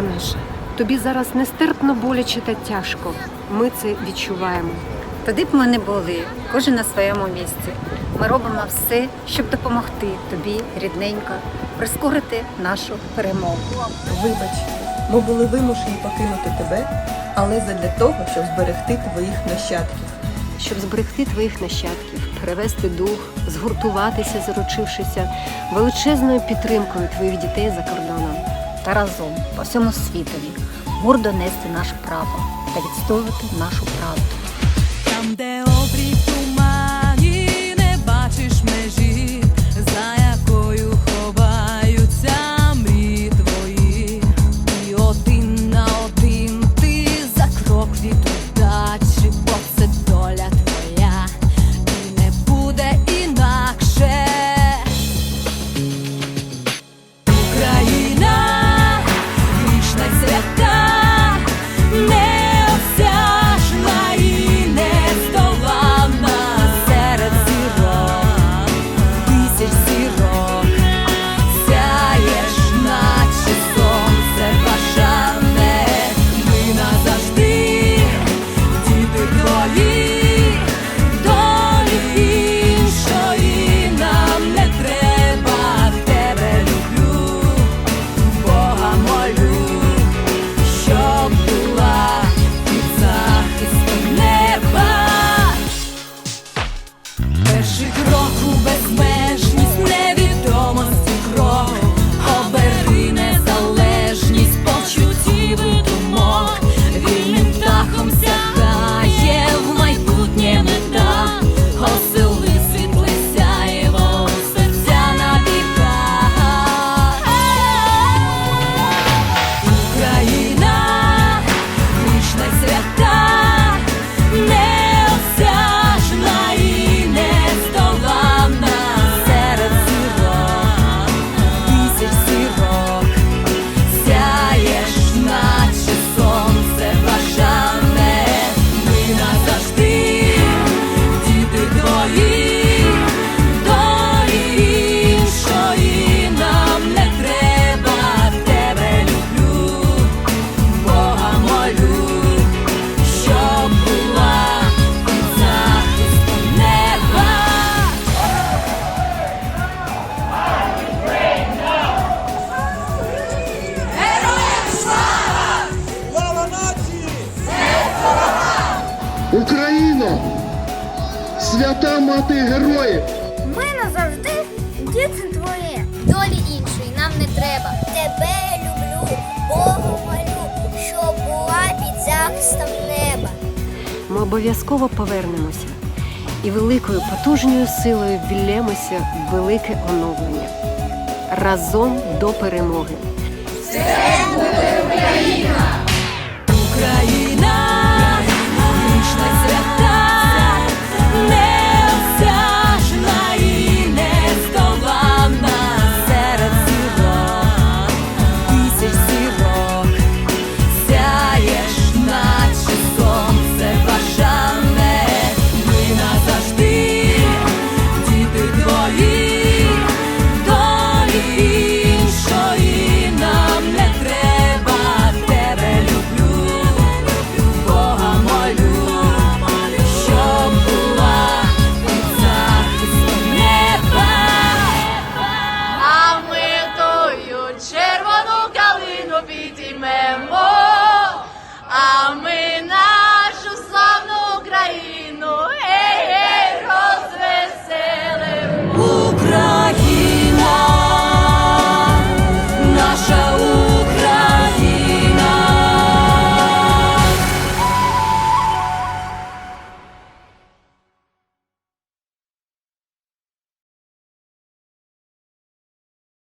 Наша, тобі зараз нестерпно боляче та тяжко. Ми це відчуваємо. Туди б ми не були, кожен на своєму місці. Ми робимо все, щоб допомогти тобі, рідненько, прискорити нашу перемогу. Вибач, ми були вимушені покинути тебе, але задля того, щоб зберегти твоїх нащадків. Щоб зберегти твоїх нащадків, перевести дух, згуртуватися, заручившися величезною підтримкою твоїх дітей за кордоном. Та разом по всьому світові гордо нести наше право та відстоювати нашу правду. Там, де обрій в Свята мати героїв! Ми назавжди діти твої. Долі іншої нам не треба. Тебе люблю, Богу молю, щоб була під захистом неба. Ми обов'язково повернемося і великою потужною силою ввіллемося в велике оновлення. Разом до перемоги. Україна!